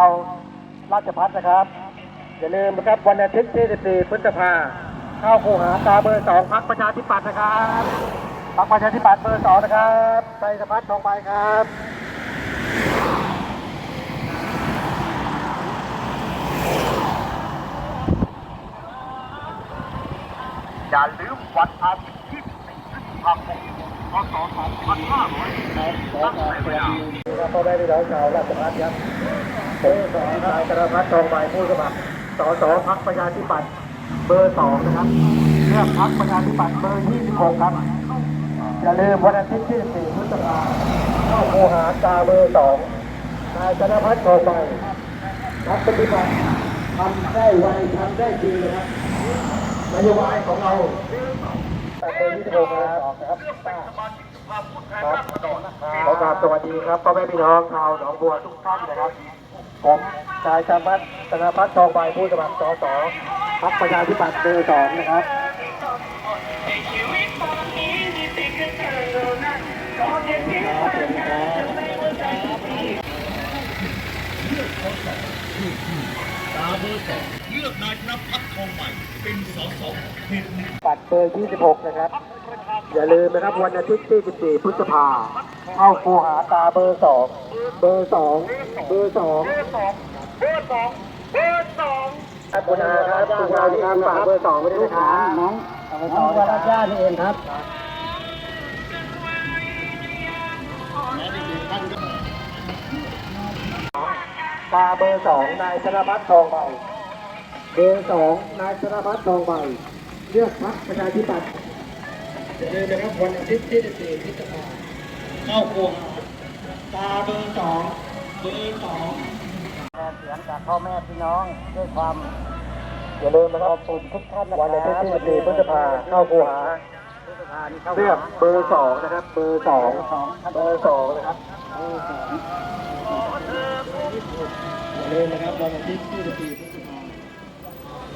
าวราชพัฒนะครับ อย่าลืมนะครับวันอาทิตย์ที่14พฤษภาเข้าคูหาตาเบอร์2พักประชาธิปัตย์นะครับพักประชาธิปัตย์เบอร์2นะครับไปสะพัดทองไปครับอย่าลืมวันอาทิตย์ที่4พฤษภาคมพศ2500ตั้งแต่เวลาครับพ่อแม่พี่น้องชาวราชพัฒครับ เบอร์สองนายกระพัฒน์ทองใบผู้สมัครสสพักประชาธิปัตย์เบอร์สองนะครับเลือกพักประชาธิปัตย์เบอร์ยี่สิบหกครับอย่าลืมวันอาทิตย์ที่สี่พฤษภาเข้าโมหากาเบอร์สองนายกระพัฒน์ทองใบพักปฏิบัติทำได้ไวทำได้จริงนะครับนโยบายของเราแต่เบอร์ยี่สิบหกนะครับครับขอกราบสวัสดีครับพ่อแม่พี่น้องชาวหนองบัวทุกท่านนะครับ ผมนายชามัดธนพัฒน์ทองใบผู้สมัครสสพักประชาธิปัตย์เบอร์สองนะครับปั ตย์เบอร์ 26 นะครับ อย่าลืมนะครับวันอาทิตย์ที่ 14 พฤษภาเข้าคูหาตาเบอร์ 2 เบอร์ 2 เบอร์2ครับคุณอาครับคุณอาที่ฝากเบอร์สองไว้ด้วยนะครับน้องน้องวรชาตินี่เองครับ ตาเบอร์สองนายธนพัฒน์ทองใบเบอร์สองนายธนพัฒน์ทองใบเลือกพรรคประชาธิปัตย์อย่าลืมนะครับวันอาทิตย์ที่14พฤษภาคมเข้าครัวตาเบอร์สองเบอร์สองเสียงจากพ่อแม่พี่น้องด้วยความอย่าลืมนะครับขอบคุณทุกท่านนะครับวันอาทิตย์ที่14พฤษภาเข้าคูหาเลือกเบอร์สองนะครับ เบอร์สองเบอร์สองนะครับ อย่าลืมนะครับวันอาทิตย์ที่14พฤษภา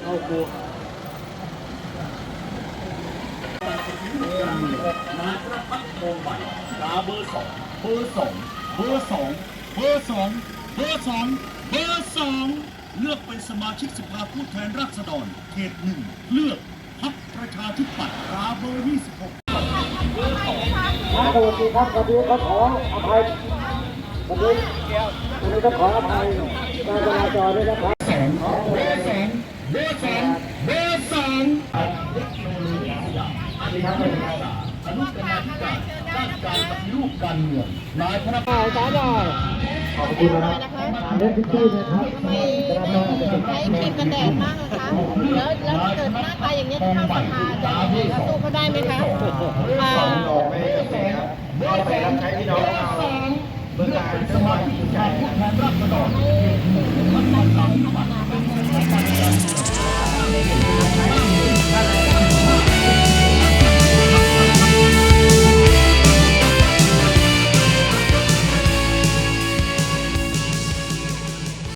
เข้าคูหาลาเบอร์สองเบอร์สองเบอร์สองเบอร์สองเบอร์สองเบอร์สองเลือกเป็นสมาชิกสภาผู้แทนราษฎรเขตหนึ่งเลือกพรรคประชาธิปัตย์ลาเบอร์ยี่สิบหกครับสวัสดีครับวันนี้ก็ขออภัยวันนี้ วันนี้ก็ขออภัยการจราจรด้วยนะครับเบอร์สองเบอร์สองเบอร์สองเบอร์สองเทคโนโลยีอนุกรรมาธิการด้านการปฏิรูปการเมืองนายธนพัฒน์ขอบคุณนะครับเล่นพิธีนะครับม่ใช้ครีมกันแดดมากนะคะแล้วแล้วถ้าเกิดหน้าตาอย่างนี้ยจะเข้าสภาจะยังไงคะสู้เขาได้ไหมคะอ่าเบอร์สองเบอร์สองเบอร์สองเลือกเป็นสมา ชิกผู้แทนราษฎร